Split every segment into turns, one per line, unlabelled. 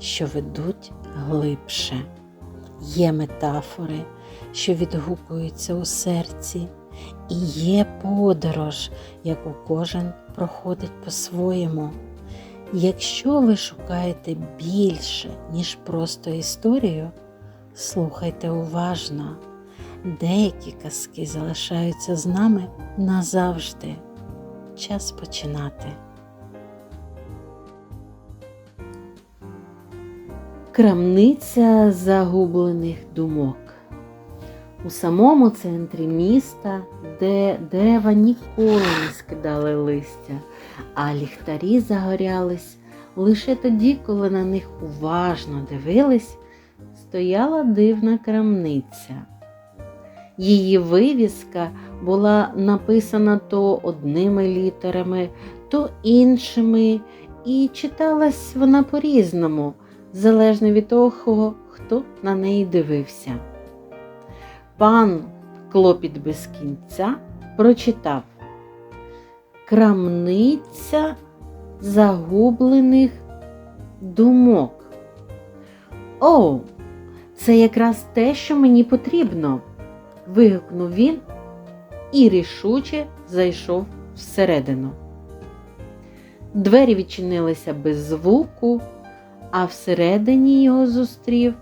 що ведуть глибше. Є метафори, що відгукуються у серці, і є подорож, яку кожен проходить по-своєму. Якщо ви шукаєте більше, ніж просто історію, слухайте уважно. Деякі казки залишаються з нами назавжди. Час починати. Крамниця загублених думок. У самому центрі міста, де дерева ніколи не скидали листя, а ліхтарі загорялись лише тоді, коли на них уважно дивились, стояла дивна крамниця. Її вивіска була написана то одними літерами, то іншими, і читалась вона по-різному, залежно від того, хто на неї дивився. Пан клопіт без кінця прочитав Крамниця загублених думок. О, це якраз те, що мені потрібно вигукнув він і рішуче зайшов всередину. Двері відчинилися без звуку, а всередині його зустрів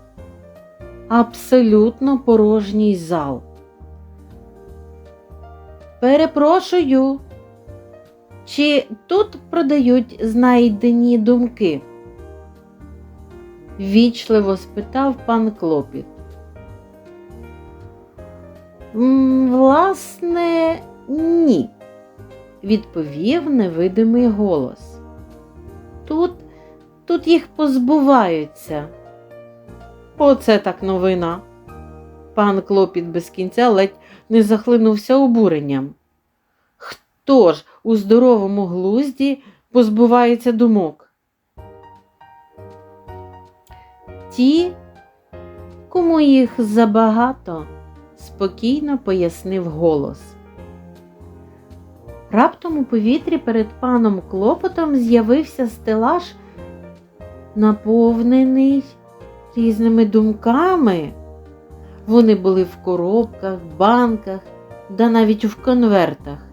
абсолютно порожній зал. Перепрошую, чи тут продають знайдені думки? Вічливо спитав пан Клопіт. Власне, ні, відповів невидимий голос. Тут, тут їх позбуваються. Оце так новина. Пан клопіт без кінця ледь не захлинувся обуренням. Хто ж у здоровому глузді позбувається думок? Ті, кому їх забагато спокійно пояснив голос. Раптом у повітрі перед паном клопотом з'явився стелаж, наповнений різними думками. Вони були в коробках, банках, да навіть в конвертах.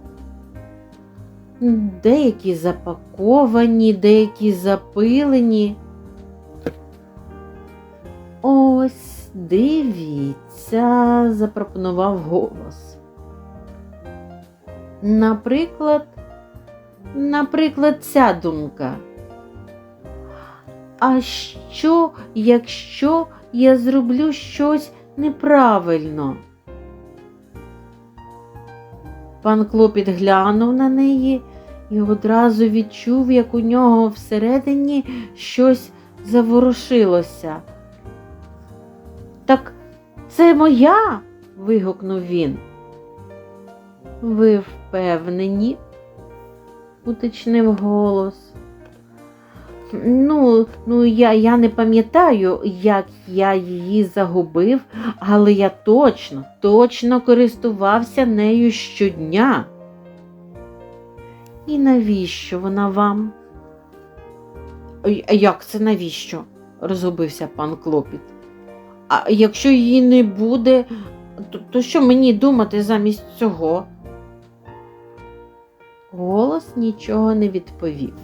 Деякі запаковані, деякі запилені. Ось Дивіться, запропонував голос. Наприклад, наприклад, ця думка. А що, якщо я зроблю щось неправильно? Пан клопіт глянув на неї і одразу відчув, як у нього всередині щось заворушилося. Так це моя. вигукнув він. Ви впевнені? уточнив голос. Ну, ну, я я не пам'ятаю, як я її загубив, але я точно, точно користувався нею щодня. І навіщо вона вам? Як це навіщо? розгубився пан клопіт. А якщо її не буде, то, то що мені думати замість цього? Голос нічого не відповів.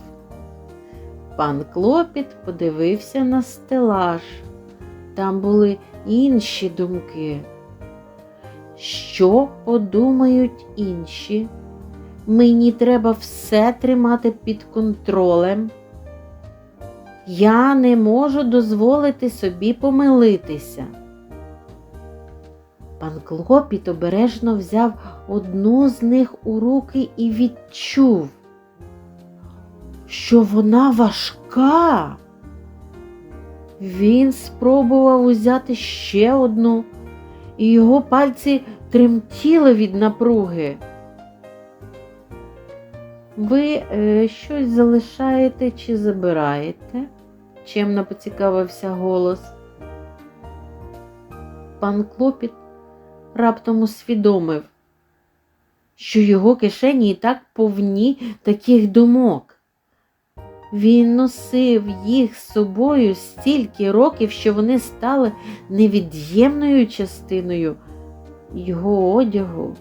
Пан клопіт подивився на стелаж. Там були інші думки. Що подумають інші? Мені треба все тримати під контролем. Я не можу дозволити собі помилитися. Пан Клопіт обережно взяв одну з них у руки і відчув, що вона важка. Він спробував узяти ще одну, і його пальці тремтіли від напруги. Ви е, щось залишаєте чи забираєте? чемно поцікавився голос. Пан Клопіт раптом усвідомив, що його кишені і так повні таких думок. Він носив їх з собою стільки років, що вони стали невід'ємною частиною його одягу.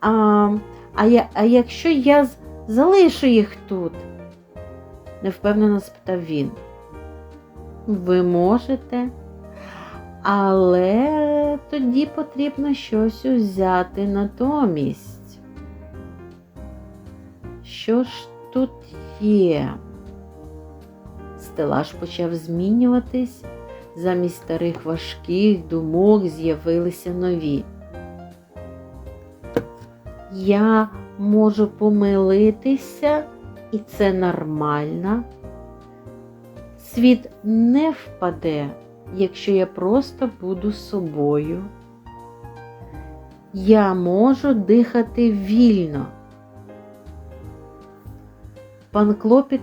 А, а, я, а якщо я залишу їх тут? невпевнено спитав він. Ви можете, але тоді потрібно щось узяти натомість. Що ж тут є? Стелаж почав змінюватись, замість старих важких думок з'явилися нові. Я можу помилитися, і це нормально. Світ не впаде, якщо я просто буду собою. Я можу дихати вільно. Пан Клопіт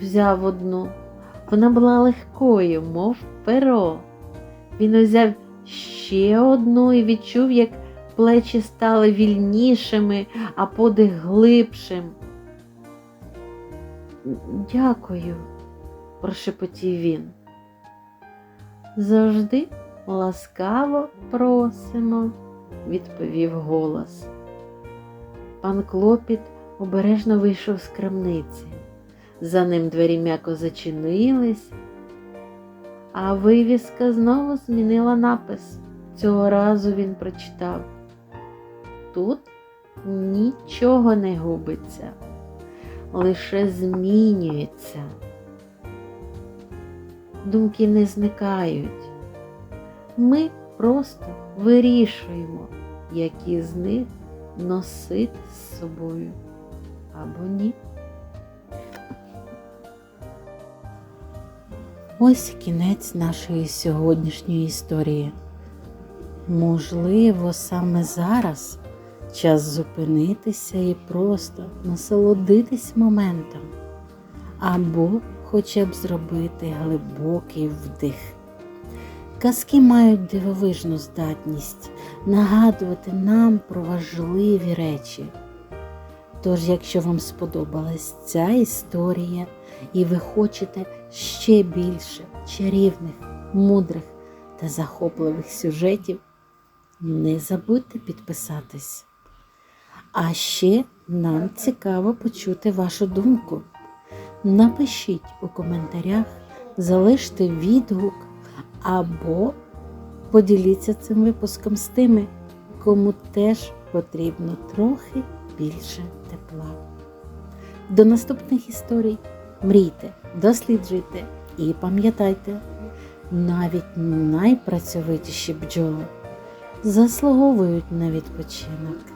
взяв одну. Вона була легкою, мов перо. Він узяв ще одну і відчув, як плечі стали вільнішими, а подих глибшим. Дякую, прошепотів він. Завжди ласкаво просимо, відповів голос. Пан Клопіт обережно вийшов з крамниці. За ним двері м'яко зачинились, а вивіска знову змінила напис. Цього разу він прочитав. Тут нічого не губиться, лише змінюється. Думки не зникають. Ми просто вирішуємо, які з них носити з собою або ні. Ось кінець нашої сьогоднішньої історії. Можливо, саме зараз час зупинитися і просто насолодитись моментом, або хоча б зробити глибокий вдих. Казки мають дивовижну здатність нагадувати нам про важливі речі. Тож, якщо вам сподобалась ця історія, і ви хочете ще більше чарівних, мудрих та захопливих сюжетів, не забудьте підписатись. А ще нам цікаво почути вашу думку. Напишіть у коментарях, залиште відгук або поділіться цим випуском з тими, кому теж потрібно трохи більше тепла. До наступних історій мрійте, досліджуйте і пам'ятайте, навіть найпрацьовитіші бджоли заслуговують на відпочинок.